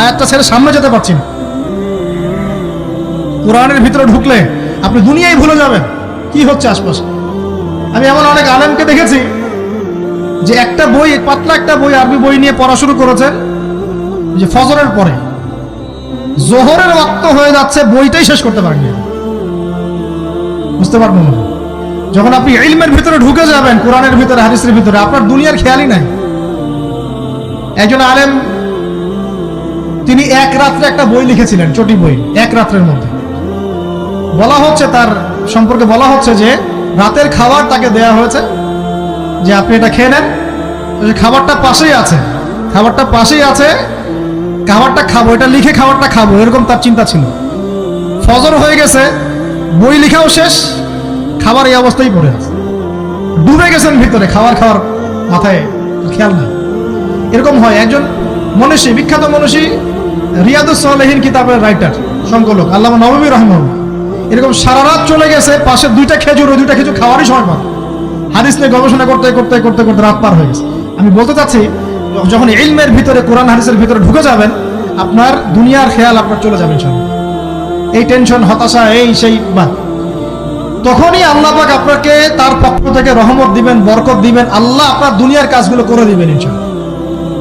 আয়াতটা ছেড়ে সামনে যেতে পারছি না। কোরআনের ভিতরে ঢুকলে আপনি দুনিয়ায় ভুলে যাবেন। কি হচ্ছে আশপাশে? আমি এমন অনেক আলেমকে দেখেছি যে একটা বই, পাতলা একটা বই আরবি বই নিয়ে পড়া শুরু করেছেন যে ফজরের পরে। জোহরের রক্ত হয়ে যাচ্ছে, বইটাই শেষ করতে পারেননি। বুঝতে পারবেন? না যখন আপনি ইলমের ভিতরে ঢুকে যাবেন, কোরআনের ভিতরে হারিসের ভিতরে, আপনার দুনিয়ার খেয়ালই নাই। একজন আলেম তিনি এক রাত্রে একটা বই লিখেছিলেন, চটি বই, এক রাত্রের মধ্যে। বলা হচ্ছে তার সম্পর্কে বলা হচ্ছে যে, রাতের খাবার তাকে দেয়া হয়েছে, যে আপনি এটা খেয়ে নেন। খাবারটা পাশেই আছে, খাবারটা পাশেই আছে, খাবারটা খাব, এটা লিখে খাবারটা খাব, এরকম তার চিন্তা ছিল। ফজর হয়ে গেছে, বই লিখাও শেষ, খাবার এই অবস্থায় পড়ে আছে। ডুবে গেছেন ভিতরে, খাবার খাওয়ার মাথায় খেয়াল নাই। এরকম হয়, একজন মনীষী, বিখ্যাত মনীষী রিয়াদুস সালেহীন কিতাবের রাইটার সংকলক, আল্লামা নবমী রহমান। এরকম সারা রাত চলে গেছে, পাশে দুইটা খেজুর, ওই দুইটা খেজুর খাওয়ারই সময় পান। হাদিস নিয়ে গবেষণা করতে করতে করতে করতে রাত পার হয়ে গেছে। আমি বলতে চাচ্ছি, যখন ইলমের ভিতরে, কোরআন হাদিসের ভিতরে ঢুকে যাবেন, আপনার দুনিয়ার খেয়াল আপনার চলে যাবেন সব এই টেনশন হতাশা, এই সেই বাদ। তখনই আল্লাহ পাক আপনাকে তার পক্ষ থেকে রহমত দিবেন, বরকত দিবেন, আল্লাহ আপনার দুনিয়ার কাজগুলো করে দিবেন ইনশাআল্লাহ।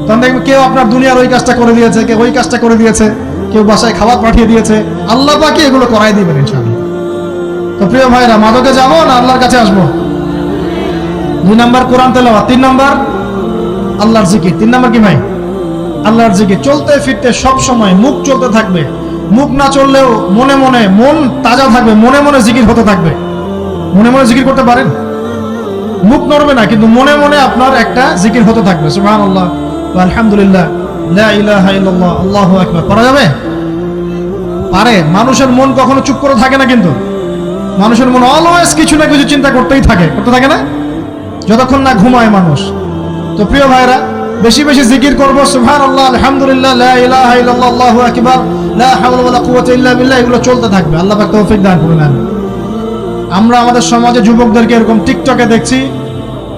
তখন দেখবেন কেউ আপনার দুনিয়ার ওই কাজটা করে দিয়েছে, কেউ ওই কাজটা করে দিয়েছে, কেউ বাসায় খাবার পাঠিয়ে দিয়েছে। আল্লাহ পাকি এগুলো করাই দিবেন ইনশাআল্লাহ। তো প্রিয় ভাইরা, মাদকে যাব না আল্লাহর কাছে আসব? দুই নাম্বার কোরআন তেলাওয়া তিন নাম্বার আল্লাহর জিকির। তিন নাম্বার কি ভাই? আল্লাহর জিকির। চলতে ফিরতে সব সময় মুখ চলতে থাকবে। মুখ না চললেও মনে মনে মন তাজা থাকবে, মনে মনে জিকির হতে থাকবে। মনে মনে জিকির করতে পারেন? মুখ নড়বে না, কিন্তু মনে মনে আপনার একটা জিকির হতে থাকবে। সুবহান আল্লাহ আলহামদুলিল্লাহ যাবে? পারে। মানুষের মন কখনো চুপ করে থাকে না কিন্তু। মানুষের মন অলওয়েজ কিছু না কিছু চিন্তা করতেই থাকে। করতে থাকে না? যতক্ষণ না ঘুমায় মানুষ। তো প্রিয় ভাইরা বেশি বেশি জিকির করব। সুবহান আল্লাহ আলহামদুলিল্লাহ আল্লাহু আকবার এগুলো চলতে থাকবে। আল্লাহ তৌফিক দান আমরা আমাদের সমাজে যুবকদেরকে এরকম টিকটকে দেখছি।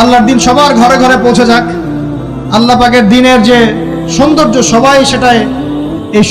আল্লাহর দিন সবার ঘরে ঘরে পৌঁছে যাক। আল্লাহ পাকের দিনের যে সৌন্দর্য সবাই সেটাই এই